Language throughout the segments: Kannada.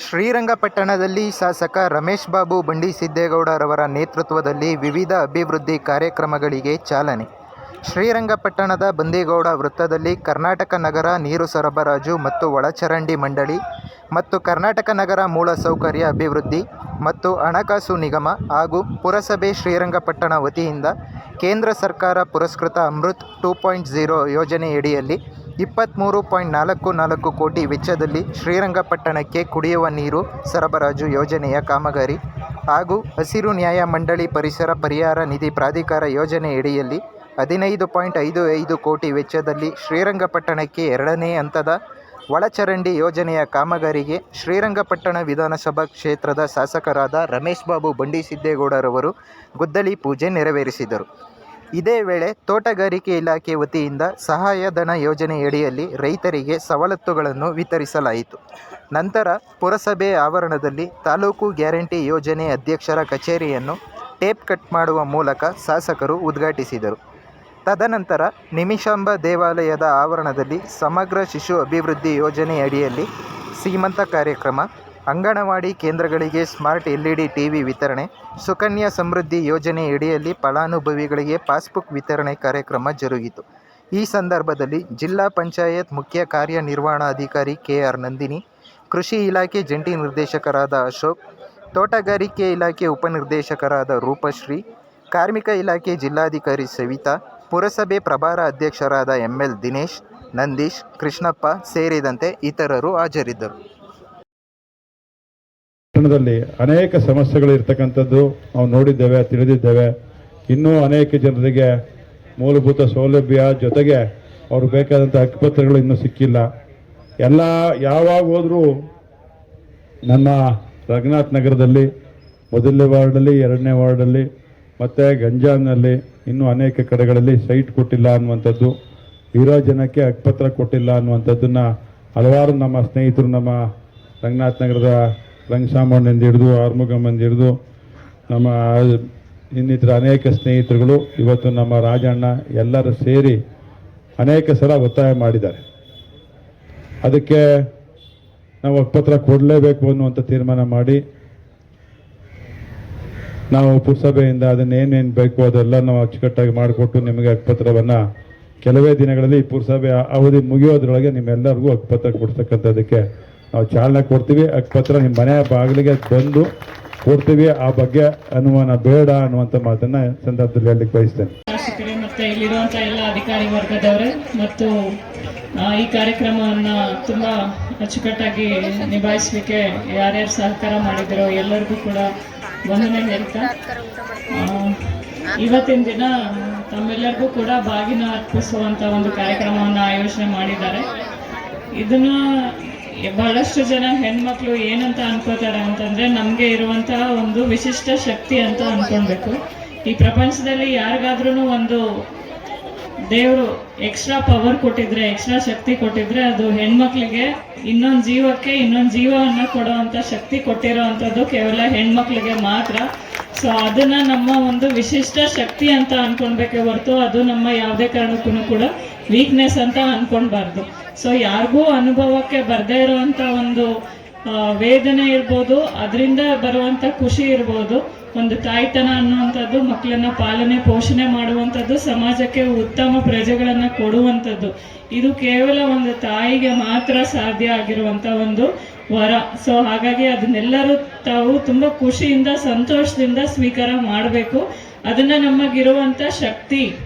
ಶ್ರೀರಂಗಪಟ್ಟಣದಲ್ಲಿ ಶಾಸಕ ರಮೇಶ್ ಬಾಬು ಬಂಡಿ ಸಿದ್ದೇಗೌಡರವರ ನೇತೃತ್ವದಲ್ಲಿ ವಿವಿಧ ಅಭಿವೃದ್ಧಿ ಕಾರ್ಯಕ್ರಮಗಳಿಗೆ ಚಾಲನೆ ಶ್ರೀರಂಗಪಟ್ಟಣದ ಬಂದೇಗೌಡ ವೃತ್ತದಲ್ಲಿ ಕರ್ನಾಟಕ ನಗರ ನೀರು ಸರಬರಾಜು ಮತ್ತು ಒಳಚರಂಡಿ ಮಂಡಳಿ ಮತ್ತು ಕರ್ನಾಟಕ ನಗರ ಮೂಲಸೌಕರ್ಯ ಅಭಿವೃದ್ಧಿ ಮತ್ತು ಹಣಕಾಸು ನಿಗಮ ಹಾಗೂ ಪುರಸಭೆ ಶ್ರೀರಂಗಪಟ್ಟಣ ವತಿಯಿಂದ ಕೇಂದ್ರ ಸರ್ಕಾರ ಪುರಸ್ಕೃತ ಅಮೃತ್ ಟೂ ಪಾಯಿಂಟ್ ಝೀರೋ ಯೋಜನೆಯಡಿಯಲ್ಲಿ ಇಪ್ಪತ್ತ್ಮೂರು ಪಾಯಿಂಟ್ ನಾಲ್ಕು ನಾಲ್ಕು ಕೋಟಿ ವೆಚ್ಚದಲ್ಲಿ ಶ್ರೀರಂಗಪಟ್ಟಣಕ್ಕೆ ಕುಡಿಯುವ ನೀರು ಸರಬರಾಜು ಯೋಜನೆಯ ಕಾಮಗಾರಿ ಹಾಗೂ ಹಸಿರು ನ್ಯಾಯ ಮಂಡಳಿ ಪರಿಸರ ಪರಿಹಾರ ನಿಧಿ ಪ್ರಾಧಿಕಾರ ಯೋಜನೆಯಡಿಯಲ್ಲಿ ಹದಿನೈದು ಪಾಯಿಂಟ್ ಐದು ಐದು ಕೋಟಿ ವೆಚ್ಚದಲ್ಲಿ ಶ್ರೀರಂಗಪಟ್ಟಣಕ್ಕೆ ಎರಡನೇ ಹಂತದ ಒಳಚರಂಡಿ ಯೋಜನೆಯ ಕಾಮಗಾರಿಗೆ ಶ್ರೀರಂಗಪಟ್ಟಣ ವಿಧಾನಸಭಾ ಕ್ಷೇತ್ರದ ಶಾಸಕರಾದ ರಮೇಶ್ ಬಾಬು ಬಂಡಿಸಿದ್ದೇಗೌಡರವರು ಗುದ್ದಲಿ ಪೂಜೆ ನೆರವೇರಿಸಿದರು. ಇದೇ ವೇಳೆ ತೋಟಗಾರಿಕೆ ಇಲಾಖೆ ವತಿಯಿಂದ ಸಹಾಯಧನ ಯೋಜನೆಯಡಿಯಲ್ಲಿ ರೈತರಿಗೆ ಸವಲತ್ತುಗಳನ್ನು ವಿತರಿಸಲಾಯಿತು. ನಂತರ ಪುರಸಭೆ ಆವರಣದಲ್ಲಿ ತಾಲೂಕು ಗ್ಯಾರಂಟಿ ಯೋಜನೆ ಅಧ್ಯಕ್ಷರ ಕಚೇರಿಯನ್ನು ಟೇಪ್ ಕಟ್ ಮಾಡುವ ಮೂಲಕ ಶಾಸಕರು ಉದ್ಘಾಟಿಸಿದರು. ತದನಂತರ ನಿಮಿಷಾಂಬ ದೇವಾಲಯದ ಆವರಣದಲ್ಲಿ ಸಮಗ್ರ ಶಿಶು ಅಭಿವೃದ್ಧಿ ಯೋಜನೆಯಡಿಯಲ್ಲಿ ಸೀಮಂತ ಕಾರ್ಯಕ್ರಮ, ಅಂಗನವಾಡಿ ಕೇಂದ್ರಗಳಿಗೆ smart L E D T V ವಿತರಣೆ, ಸುಕನ್ಯಾ ಸಮೃದ್ಧಿ ಯೋಜನೆಯಡಿಯಲ್ಲಿ ಫಲಾನುಭವಿಗಳಿಗೆ ಪಾಸ್ಬುಕ್ ವಿತರಣೆ ಕಾರ್ಯಕ್ರಮ ಜರುಗಿತು. ಈ ಸಂದರ್ಭದಲ್ಲಿ ಜಿಲ್ಲಾ ಪಂಚಾಯತ್ ಮುಖ್ಯ ಕಾರ್ಯನಿರ್ವಹಣಾಧಿಕಾರಿ ಕೆ ಆರ್ ನಂದಿನಿ, ಕೃಷಿ ಇಲಾಖೆ ಜಂಟಿ ನಿರ್ದೇಶಕರಾದ ಅಶೋಕ್, ತೋಟಗಾರಿಕೆ ಇಲಾಖೆ ಉಪನಿರ್ದೇಶಕರಾದ ರೂಪಶ್ರೀ, ಕಾರ್ಮಿಕ ಇಲಾಖೆ ಜಿಲ್ಲಾಧಿಕಾರಿ ಸವಿತಾ ಪುರಸಭೆ ಪ್ರಭಾರ ಅಧ್ಯಕ್ಷರಾದ ಎಂಎಲ್ ದಿನೇಶ್, ನಂದೀಶ್, ಕೃಷ್ಣಪ್ಪ ಸೇರಿದಂತೆ ಇತರರು ಹಾಜರಿದ್ದರು. ಪಟ್ಟಣದಲ್ಲಿ ಅನೇಕ ಸಮಸ್ಯೆಗಳು ಇರ್ತಕ್ಕಂಥದ್ದು ನಾವು ನೋಡಿದ್ದೇವೆ, ತಿಳಿದಿದ್ದೇವೆ. ಇನ್ನೂ ಅನೇಕ ಜನರಿಗೆ ಮೂಲಭೂತ ಸೌಲಭ್ಯ ಜೊತೆಗೆ ಅವ್ರು ಬೇಕಾದಂಥ ಹಕ್ಕುಪತ್ರಗಳು ಇನ್ನೂ ಸಿಕ್ಕಿಲ್ಲ. ಎಲ್ಲ ಯಾವಾಗ ಹೋದರೂ ನಮ್ಮ ರಘುನಾಥ್ ನಗರದಲ್ಲಿ, ಮೊದಲನೇ ವಾರ್ಡಲ್ಲಿ ಎರಡನೇ ವಾರ್ಡಲ್ಲಿ ಮತ್ತು ಗಂಜಾಂನಲ್ಲಿ ಇನ್ನೂ ಅನೇಕ ಕಡೆಗಳಲ್ಲಿ ಸೈಟ್ ಕೊಟ್ಟಿಲ್ಲ ಅನ್ನುವಂಥದ್ದು, ಇರೋ ಜನಕ್ಕೆ ಅಕ್ಪತ್ರ ಕೊಟ್ಟಿಲ್ಲ ಅನ್ನುವಂಥದ್ದನ್ನು ಹಲವಾರು ನಮ್ಮ ಸ್ನೇಹಿತರು ನಮ್ಮ ರಂಗನಾಥ್ ನಗರದ ರಂಗಸಾಮಣ್ಣಿಂದ ಹಿಡಿದು ಆರ್ಮುಗಮ್ಮಂದು ಹಿಡಿದು ನಮ್ಮ ಇನ್ನಿತರ ಅನೇಕ ಸ್ನೇಹಿತರುಗಳು, ಇವತ್ತು ನಮ್ಮ ರಾಜಣ್ಣ ಎಲ್ಲರೂ ಸೇರಿ ಅನೇಕ ಸಲ ಒತ್ತಾಯ ಮಾಡಿದ್ದಾರೆ. ಅದಕ್ಕೆ ನಾವು ಅಕ್ಪತ್ರ ಕೊಡಲೇಬೇಕು ಅನ್ನುವಂಥ ತೀರ್ಮಾನ ಮಾಡಿ ನಾವು ಪುರಸಭೆಯಿಂದ ಅದನ್ನ ಏನೇನು ಬೇಕು ಅದೆಲ್ಲ ನಾವು ಅಚ್ಚುಕಟ್ಟಾಗಿ ಮಾಡಿಕೊಟ್ಟು ನಿಮಗೆ ಹಕ್ಕುಪತ್ರವನ್ನು ಕೆಲವೇ ದಿನಗಳಲ್ಲಿ ಈ ಪುರಸಭೆ ಅವಧಿ ಮುಗಿಯೋದ್ರೊಳಗೆ ನಿಮ್ಮೆಲ್ಲರಿಗೂ ಅಕ್ಪತ್ರ ಕೊಡ್ತಕ್ಕಂಥದ್ದಕ್ಕೆ ನಾವು ಚಾಲನೆ ಕೊಡ್ತೀವಿ. ಅಕ್ಪತ್ರ ನಿಮ್ಮ ಮನೆ ಬಾಗಿಲಿಗೆ ಬಂದು ಕೊಡ್ತೀವಿ. ಆ ಬಗ್ಗೆ ಅನುಮಾನ ಬೇಡ ಅನ್ನುವಂಥ ಮಾತನ್ನ ಸಂದರ್ಭದಲ್ಲಿ ಹೇಳಲಿಕ್ಕೆ ಬಯಸ್ತೇನೆ. ಮತ್ತು ಇಲ್ಲಿರುವಂತ ಎಲ್ಲ ಅಧಿಕಾರಿ ವರ್ಗದವರೇ ಮತ್ತು ಈ ಕಾರ್ಯಕ್ರಮವನ್ನ ತುಂಬಾ ಅಚ್ಚುಕಟ್ಟಾಗಿ ನಿಭಾಯಿಸಲಿಕ್ಕೆ ಯಾರ್ಯಾರು ಸಹಕಾರ ಮಾಡಿದರೋ ಎಲ್ಲರಿಗೂ ಕೂಡ ಆ, ಇವತ್ತಿನ ದಿನ ತಮ್ಮೆಲ್ಲರಿಗೂ ಕೂಡ ಬಾಗಿನ ಅರ್ಪಿಸುವಂತ ಒಂದು ಕಾರ್ಯಕ್ರಮವನ್ನು ಆಯೋಜನೆ ಮಾಡಿದ್ದಾರೆ. ಇದನ್ನ ಬಹಳಷ್ಟು ಜನ ಹೆಣ್ಮಕ್ಳು ಏನಂತ ಅನ್ಕೋತಾರೆ ಅಂತಂದ್ರೆ ನಮ್ಗೆ ಇರುವಂತಹ ಒಂದು ವಿಶಿಷ್ಟ ಶಕ್ತಿ ಅಂತ ಅನ್ಕೊಳ್ಬೇಕು. ಈ ಪ್ರಪಂಚದಲ್ಲಿ ಯಾರಿಗಾದ್ರೂ ಒಂದು ದೇವರು ಎಕ್ಸ್ಟ್ರಾ ಪವರ್ ಕೊಟ್ಟಿದ್ರೆ ಎಕ್ಸ್ಟ್ರಾ ಶಕ್ತಿ ಕೊಟ್ಟಿದ್ರೆ ಅದು ಹೆಣ್ಮಕ್ಳಿಗೆ ಇನ್ನೊಂದು ಜೀವಕ್ಕೆ ಇನ್ನೊಂದು ಜೀವವನ್ನ ಕೊಡುವಂತ ಶಕ್ತಿ ಕೊಟ್ಟಿರೋ ಅಂಥದ್ದು ಕೇವಲ ಹೆಣ್ಮಕ್ಳಿಗೆ ಮಾತ್ರ. ಸೊ ಅದನ್ನ ನಮ್ಮ ಒಂದು ವಿಶಿಷ್ಟ ಶಕ್ತಿ ಅಂತ ಅನ್ಕೊಳ್ಬೇಕೆ ಹೊರತು ಅದು ನಮ್ಮ ಯಾವುದೇ ಕಾರಣಕ್ಕೂ ಕೂಡ ವೀಕ್ನೆಸ್ ಅಂತ ಅನ್ಕೊಳ್ಬಾರ್ದು. ಸೊ ಯಾರಿಗೂ ಅನುಭವಕ್ಕೆ ಬರದೇ ಇರುವಂತ ಒಂದು ವೇದನೆ ಇರ್ಬೋದು, ಅದರಿಂದ ಬರುವಂತ ಖುಷಿ ಇರ್ಬೋದು. ಒಂದು ತಾಯ್ತನ ಅನ್ನುವಂಥದ್ದು, ಮಕ್ಕಳನ್ನ ಪಾಲನೆ, ಪೋಷಣೆ ಮಾಡುವಂಥದ್ದು, ಸಮಾಜಕ್ಕೆ ಉತ್ತಮ ಪ್ರಜೆಗಳನ್ನ ಕೊಡುವಂಥದ್ದು. ಇದು ಕೇವಲ ಒಂದು ತಾಯಿಗೆ ಮಾತ್ರ ಸಾಧ್ಯ ಆಗಿರುವಂತ ಒಂದು ವರ. ಸೊ ಹಾಗಾಗಿ ಅದನ್ನೆಲ್ಲರೂ ತಾವು ತುಂಬಾ ಖುಷಿಯಿಂದ, ಸಂತೋಷದಿಂದ ಸ್ವೀಕಾರ ಮಾಡಬೇಕು. ಅದನ್ನ ನಮಗಿರುವಂತ ಶಕ್ತಿ.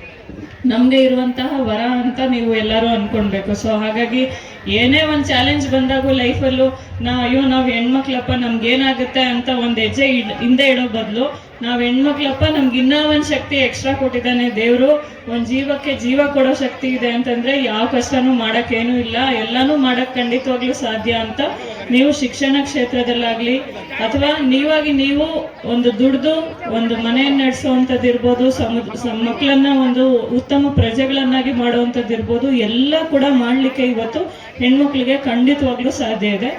ನಮ್ಗೆ ಇರುವಂತಹ ವರ ಅಂತ ನೀವು ಎಲ್ಲರೂ ಅನ್ಕೊಳ್ಬೇಕು. ಸೊ ಹಾಗಾಗಿ ಏನೇ ಒಂದು ಚಾಲೆಂಜ್ ಬಂದಾಗೂ ಲೈಫಲ್ಲೂ ನಾ, ಅಯ್ಯೋ, ನಾವು ಹೆಣ್ಮಕ್ಳಪ್ಪ ನಮ್ಗೆ ಏನಾಗುತ್ತೆ ಅಂತ ಒಂದು ಹೆಜ್ಜೆ ಹಿಂದೆ ಇಡೋ ಬದಲು ನಾವು ಹೆಣ್ಮಕ್ಳಪ್ಪ ನಮ್ಗೆ ಇನ್ನೂ ಒಂದು ಶಕ್ತಿ ಎಕ್ಸ್ಟ್ರಾ ಕೊಟ್ಟಿದ್ದಾನೆ ದೇವರು. ಒಂದು ಜೀವಕ್ಕೆ ಜೀವ ಕೊಡೋ ಶಕ್ತಿ ಇದೆ ಅಂತಂದ್ರೆ ಯಾವ ಕಷ್ಟನೂ ಮಾಡೋಕ್ಕೇನೂ ಇಲ್ಲ. ಎಲ್ಲನೂ ಮಾಡೋಕ್ಕೆ ಖಂಡಿತವಾಗ್ಲೂ ಸಾಧ್ಯ ಅಂತ ನೀವು ಶಿಕ್ಷಣ ಕ್ಷೇತ್ರದಲ್ಲಾಗ್ಲಿ ಅಥವಾ ನೀವಾಗಿ ನೀವು ಒಂದು ದುಡ್ದು ಒಂದು ಮನೆಯನ್ನು ನಡೆಸುವಂಥದ್ದು ಇರ್ಬೋದು ಮಕ್ಕಳನ್ನ ಒಂದು ಉತ್ತಮ ಪ್ರಜೆಗಳನ್ನಾಗಿ ಮಾಡುವಂಥದ್ದು ಇರ್ಬೋದು, ಎಲ್ಲ ಕೂಡ ಮಾಡ್ಲಿಕ್ಕೆ ಇವತ್ತು ಹೆಣ್ಮಕ್ಳಿಗೆ ಖಂಡಿತವಾಗ್ಲೂ ಸಾಧ್ಯ ಇದೆ.